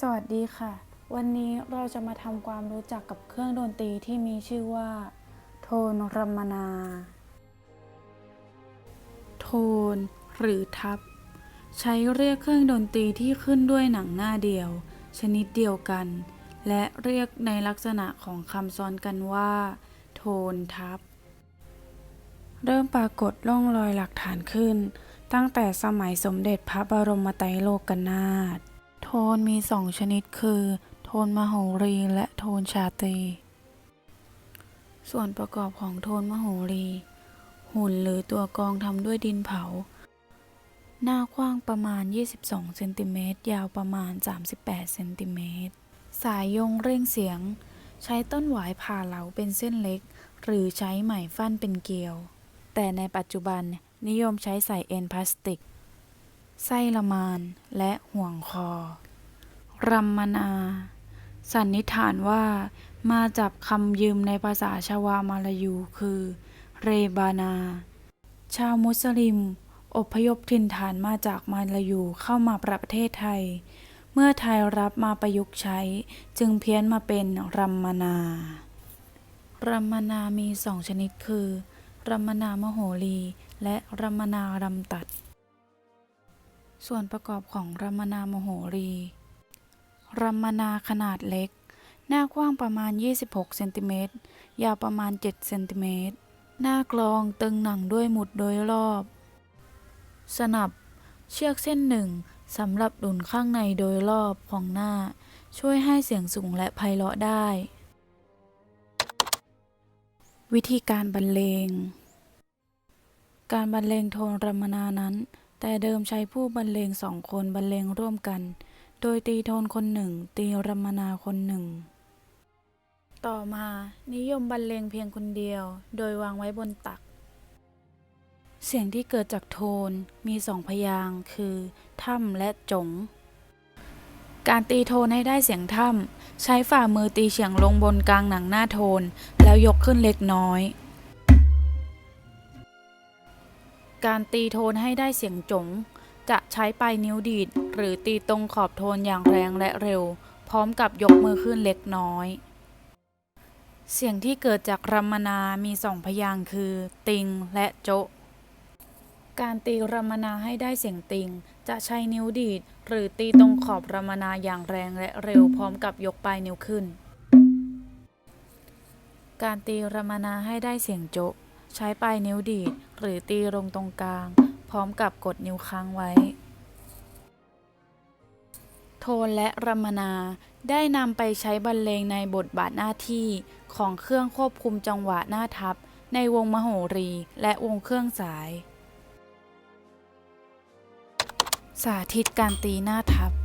สวัสดีค่ะ วันนี้เราจะมาทำความรู้จักกับเครื่องดนตรีที่มีชื่อว่า โทนรัมนา โทน หรือทับ ใช้เรียกเครื่องดนตรีที่ขึ้นด้วยหนังหน้าเดียว ชนิดเดียวกัน และเรียกในลักษณะของคำซ้อนกันว่า โทนทับ เริ่มปรากฏร่องรอยหลักฐานขึ้น ตั้งแต่สมัยสมเด็จพระบรมไตรโลกนาถ นมีสองชนิดคือ โทนมโหรีและโทนชาตรี ส่วนประกอบของโทนมโหรี หุ่นหรือตัวกองทำด้วยดินเผา หน้ากว้างประมาณ 22 เซนติเมตร ยาวประมาณ 38 เซนติเมตร สายยงเร่งเสียง ใช้ต้นหวายผ่าเหลาเป็นเส้นเล็ก หรือใช้ไหมฟันเป็นเกลียว แต่ในปัจจุบันนิยมใช้ใส่เอ็นพลาสติกไส้ละมาน และห่วงคอ รัมมนา สันนิษฐานว่ามาจากคำยืมในภาษาชาวามาลายูคือ เรบานา ชาวมุสลิม อพยพถิ่นฐานมาจากมาลายูเข้ามาประเทศไทย เมื่อไทยรับมาประยุกต์ใช้จึงเพี้ยนมาเป็นรัมมนา รัมมนามีสองชนิดคือรัมมนามโหรี และรัมมนารำตัด ส่วนประกอบของรัมมนามโหรี รัมมนาขนาดเล็ก หน้ากว้างประมาณ 26 เซนติเมตร ยาวประมาณ 7 เซนติเมตร หน้ากลองตึงหนังด้วยหมุดโดยรอบ สนับ เชือกเส้นหนึ่งสำหรับดุนข้างในโดยรอบของหน้า ช่วยให้เสียงสูงและไพเราะได้ วิธีการบรรเลง การบรรเลงโทนรัมมนานั้น แต่เดิมใช้ผู้บรรเลงสองคนบรรเลงร่วมกัน โดยตีโทนคนหนึ่ง ตีรมมนาคนหนึ่ง ต่อมานิยมบรรเลงเพียงคนเดียว โดยวางไว้บนตัก เสียงที่เกิดจากโทนมีสองพยางค์คือถ้ำและจง การตีโทนให้ได้เสียงถ้ำใช้ฝ่ามือตีเฉียงลงบนกลางหนังหน้าโทน แล้วยกขึ้นเล็กน้อยการตีโทนให้ได้เสียงจง จะใช้ปลายนิ้วดีด หรือตีตรงขอบโทนอย่างแรงและเร็ว พร้อมกับยกมือขึ้นเล็กน้อย เสียงที่เกิดจากรัมนามีสองพยางค์คือ ติงและโจะการตีรัมนาให้ได้เสียงติง จะใช้นิ้วดีด หรือตีตรงขอบรัมนาอย่างแรงและเร็วพร้อมกับยกปลายนิ้วขึ้น การตีรัมมนาให้ได้เสียงโจะใช้ปลายนิ้วดีด หรือตีลงตรงกลาง พร้อมกับกดนิ้วค้างไว้ โทนและรัมมนาได้นำไปใช้บรรเลงในบทบาทหน้าที่ของเครื่องควบคุมจังหวะหน้าทับ ในวงมโหรีและวงเครื่องสาย สาธิตการตีหน้าทับ